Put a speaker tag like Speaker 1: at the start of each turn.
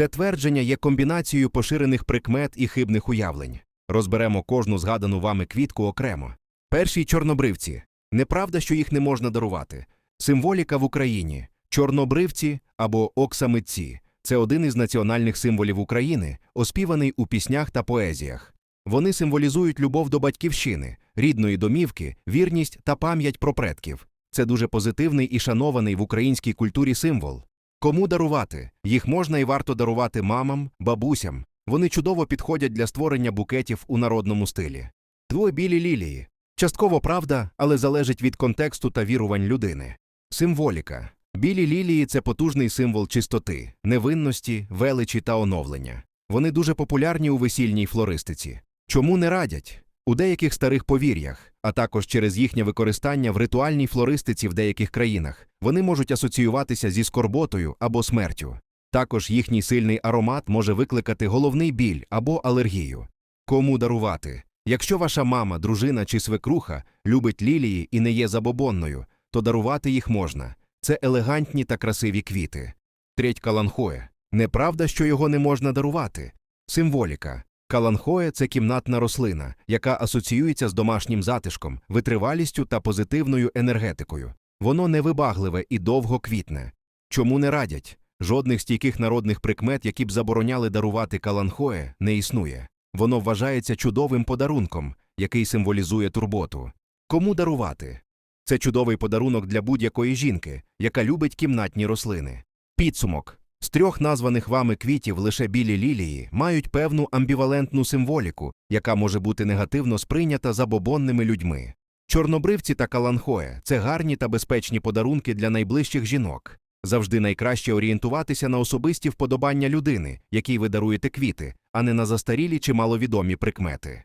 Speaker 1: Це твердження є комбінацією поширених прикмет і хибних уявлень. Розберемо кожну згадану вами квітку окремо. Перші чорнобривці. Неправда, що їх не можна дарувати. Символіка в Україні чорнобривці або оксамитці це один із національних символів України, оспіваний у піснях та поезіях. Вони символізують любов до батьківщини, рідної домівки, вірність та пам'ять про предків. Це дуже позитивний і шанований в українській культурі символ. Кому дарувати? Їх можна і варто дарувати мамам, бабусям. Вони чудово підходять для створення букетів у народному стилі. Двоє білі лілії. Частково правда, але залежить від контексту та вірувань людини. Символіка. Білі лілії це потужний символ чистоти, невинності, величі та оновлення. Вони дуже популярні у весільній флористиці. Чому не радять? У деяких старих повір'ях, а також через їхнє використання в ритуальній флористиці в деяких країнах, вони можуть асоціюватися зі скорботою або смертю. Також їхній сильний аромат може викликати головний біль або алергію. Кому дарувати? Якщо ваша мама, дружина чи свекруха любить лілії і не є забобонною, то дарувати їх можна. Це елегантні та красиві квіти. Треть каланхоє. Неправда, що його не можна дарувати. Символіка. Каланхоє це кімнатна рослина, яка асоціюється з домашнім затишком, витривалістю та позитивною енергетикою. Воно невибагливе і довго квітне. Чому не радять? Жодних стійких народних прикмет, які б забороняли дарувати каланхоє, не існує. Воно вважається чудовим подарунком, який символізує турботу. Кому дарувати? Це чудовий подарунок для будь-якої жінки, яка любить кімнатні рослини. Підсумок. З трьох названих вами квітів лише білі лілії мають певну амбівалентну символіку, яка може бути негативно сприйнята забобонними людьми. Чорнобривці та каланхоє це гарні та безпечні подарунки для найближчих жінок. Завжди найкраще орієнтуватися на особисті вподобання людини, якій ви даруєте квіти, а не на застарілі чи маловідомі прикмети.